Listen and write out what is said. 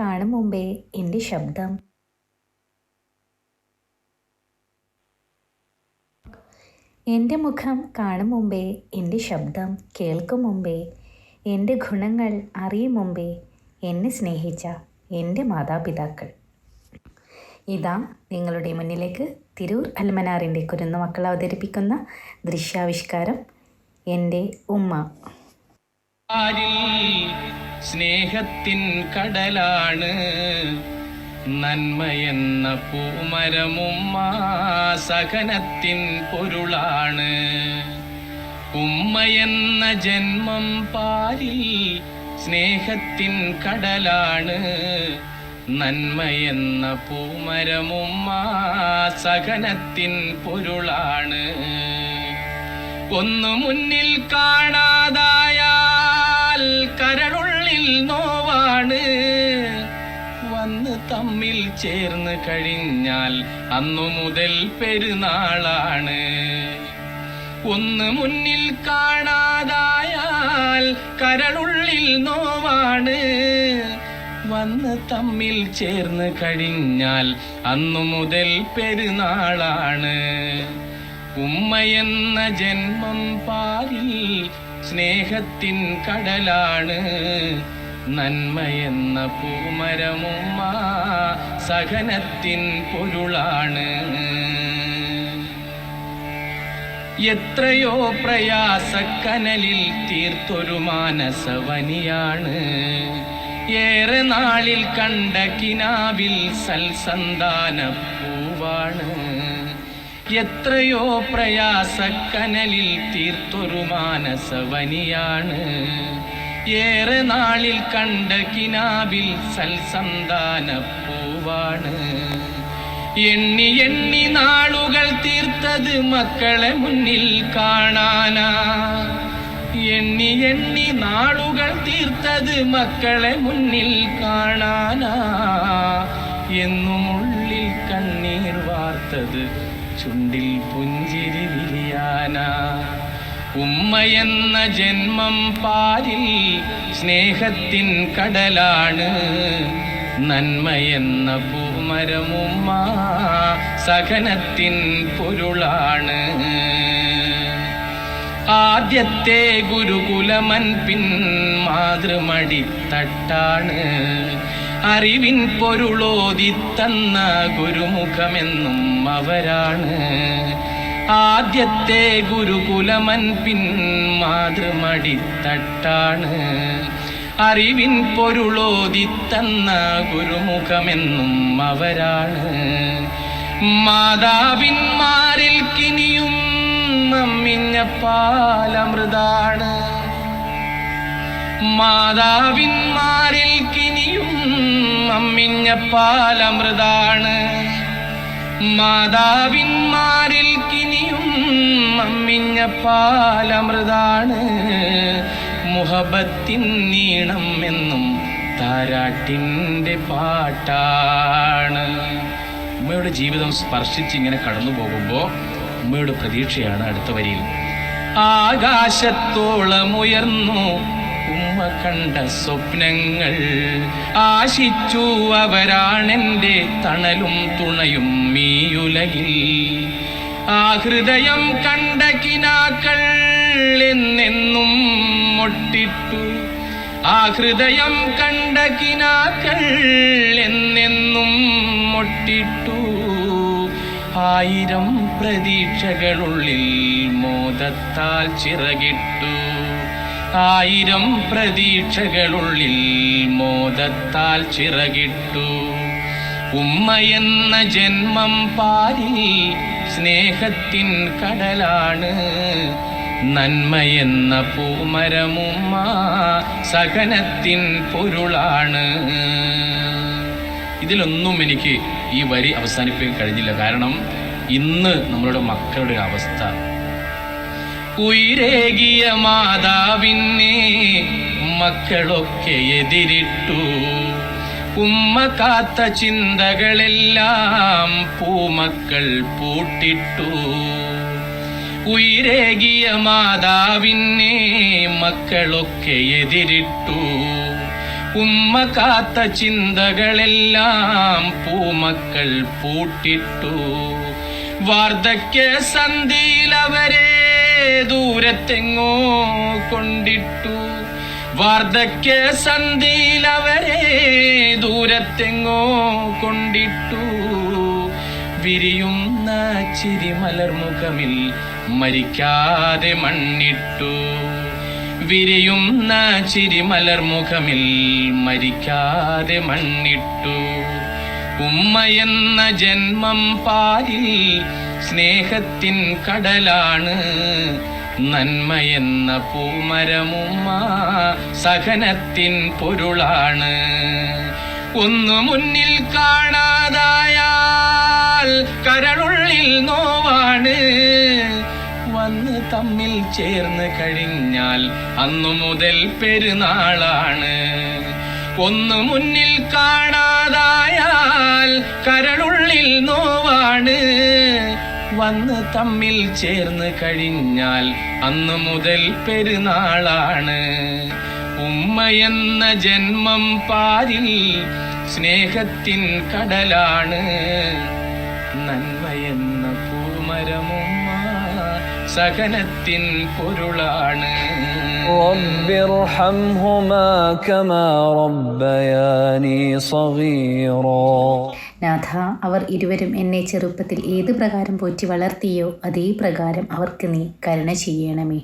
കാണും മുമ്പേ എന്റെ ശബ്ദം. എന്റെ മുഖം കാണും മുമ്പേ എന്റെ ശബ്ദം. കേൾക്കും മുമ്പേ എന്റെ ഗുണങ്ങൾ അറിയും മുമ്പേ എന്നെ സ്നേഹിച്ച എന്റെ മാതാപിതാക്കൾ. ഇതാ നിങ്ങളുടെ മുന്നിലേക്ക് തിരൂർ അൽമനാറിന്റെ കുരുന്ന മക്കൾ അവതരിപ്പിക്കുന്ന ദൃശ്യാവിഷ്കാരം. എന്റെ ഉമ്മ. സ്നേഹത്തിൻ കടലാണ് നന്മയെന്ന പൂമരമുമ്മ സഹനത്തിൻ പൊരുളാണ്. ഉമ്മയെന്ന ജന്മം പാലിൽ സ്നേഹത്തിൻ കടലാണ് നന്മയെന്ന പൂമരമുമ്മ സഹനത്തിൻ പൊരുളാണ്. ഒന്നു മുന്നിൽ കരളുള്ളിൽ നോവാണ്. വന്ന് തമ്മിൽ ചേർന്ന് കഴിഞ്ഞാൽ അന്നു മുതൽ പെരുന്നാളാണ്. ഒന്ന് മുന്നിൽ കാണാതായാൽ കരളുള്ളിൽ നോവാണ്. വന്ന് തമ്മിൽ ചേർന്ന് കഴിഞ്ഞാൽ അന്നു മുതൽ പെരുന്നാളാണ്. ഉമ്മയെന്ന ജന്മം പാലിൽ സ്നേഹത്തിൻ കടലാണ് നന്മയെന്ന പൂമരമുമ്മ സഹനത്തിൻ പൊരുളാണ്. എത്രയോ പ്രയാസക്കനലിൽ തീർത്തൊരു മാനസവനിയാണ്. ഏറെ നാളിൽ കണ്ട കിനാവിൽ സൽസന്താന പൂവാണ് എത്രയോ പ്രയാസക്കനലിൽ തീർത്തൊരു മാനസവനിയാണ്. ഏറെ നാളിൽ കണ്ട കിനാവിൽ സൽസന്താന പൂവാണ് എണ്ണി എണ്ണി നാളുകൾ തീർത്തത് മക്കളെ മുന്നിൽ കാണാനാ. എണ്ണി എണ്ണി നാളുകൾ തീർത്തത് മക്കളെ മുന്നിൽ കാണാനാ. എന്നും ഉള്ളിൽ കണ്ണീർ വാർത്തത് ചുണ്ടിൽ പുഞ്ചിരി വിരിയാന ഉമ്മയെന്ന ജന്മം പാലിൽ സ്നേഹത്തിൻ കടലാണ്. നന്മയെന്ന പൂമരമുമ്മ സഹനത്തിൻ പൊരുളാണ്. ആദ്യത്തെ ഗുരുകുലമൻ പിൻ മാതൃമടിത്തട്ടാണ് അറിവിൻ പൊരുളോതി തന്ന ഗുരുമുഖമെന്നും അവരാണ്. ആദ്യത്തെ ഗുരുകുലമൻ പിൻ മാതൃമടിത്തട്ടാണ് അറിവിൻ പൊരുളോതി തന്ന ഗുരുമുഖമെന്നും അവരാണ്. മാതാവിന്മാരിൽ കിനിയും നമ്മിഞ്ഞ പാലമൃതാണ്. മാതാവിന്മാരിൽ കിനിയും അമ്മിഞ്ഞ പാലമൃതാണ്. മാതാവിന്മാരിൽ കിനിയും അമ്മിഞ്ഞ പാലമൃതാണ്. മുഹബത്തിൻ നീണം എന്നും താരാട്ടിന്റെ പാട്ടാണ്. ഉമ്മയുടെ ജീവിതം സ്പർശിച്ച് ഇങ്ങനെ കടന്നു പോകുമ്പോൾ ഉമ്മയുടെ പ്രതീക്ഷയാണ് അടുത്ത വരിയിൽ. ആകാശത്തോളം ഉയർന്നു ഉമ്മ കണ്ട സ്വപ്നങ്ങൾ ആശിച്ചു അവരാണെന്റെ തണലും തുണയും മീയുലകിൽ. ആ ഹൃദയം കണ്ട കിനാക്കൾ എന്നെന്നും മൊട്ടിട്ടു. ആ ഹൃദയം കണ്ട കിനാക്കൾ എന്നെന്നും മൊട്ടിട്ടു. ആയിരം പ്രതീക്ഷകളുള്ളിൽ മോദത്താൽ ചിറകിട്ടു. ആയിരം പ്രതീക്ഷകളുള്ളിൽ മോദത്താൽ ചിറകിട്ടു. ഉമ്മയെന്ന ജന്മം പാരി സ്നേഹത്തിൻ കടലാണ്. നന്മയെന്ന പൂമരമുമ്മ സഹനത്തിൻ പൊരുളാണ്. ഇതിലൊന്നും എനിക്ക് ഈ വരി അവസാനിപ്പിക്കാൻ കഴിഞ്ഞില്ല. കാരണം ഇന്ന് നമ്മളുടെ മക്കളുടെ അവസ്ഥ ഉയരേകിയ മാതാവിനെ മക്കളൊക്കെ എതിരിട്ടു. ഉമ്മ കാത്ത ചിന്തകളെല്ലാം പൂമക്കൾ പൂട്ടിട്ടു. ഉയരേകിയ മാതാവിനെ മക്കളൊക്കെ എതിരിട്ടു. ഉമ്മ കാത്ത ചിന്തകളെല്ലാം പൂമക്കൾ പൂട്ടിട്ടു. വാർദ്ധക്യ സന്ധിയിലവരെ ദൂരത്തെങ്ങോ കൊണ്ടിട്ടു. വാർദ്ധക്യ സന്ധിയിലവരെ ദൂരത്തെങ്ങോ കൊണ്ടിട്ടു. വിരിയുന്ന ചിരിമലർമുഖമിൽ മരിക്കാതെ മണ്ണിട്ടു. വിരിയുന്ന ചിരിമലർമുഖമിൽ മരിക്കാതെ മണ്ണിട്ടു. ഉമ്മയെന്ന ജന്മം പാലിൽ സ്നേഹത്തിൻ കടലാണ് നന്മയെന്ന പൂമരമുമ്മ സഹനത്തിൻ പൊരുളാണ്. ഒന്നു മുന്നിൽ കാണാതായാൽ കരളുള്ളിൽ നോവാണ്. വന്ന് തമ്മിൽ ചേർന്ന് കഴിഞ്ഞാൽ അന്നു മുതൽ പെരുന്നാളാണ്. ഒന്ന് മുന്നിൽ കാണാതായാൽ കരളുള്ളിൽ നോവാണ്. വന്ന് തമ്മിൽ ചേർന്ന് കഴിഞ്ഞാൽ അന്നു മുതൽ പെരുന്നാളാണ് ഉമ്മയെന്ന ജന്മം പാരിൽ സ്നേഹത്തിൻ കടലാണ് നന്മയെന്ന പൂമരമുമ്മ സഹനത്തിൻ പൊരുളാണ് رب ارحمهما كما ربياني صغيرا നാഥ അവർ ഇരുവരും എന്നെ ചെറുപ്പത്തിൽ ഏത് പ്രകാരം പോറ്റി വളർത്തിയോ അതേ പ്രകാരം അവർക്ക് നീ കരുണ ചെയ്യണമേ.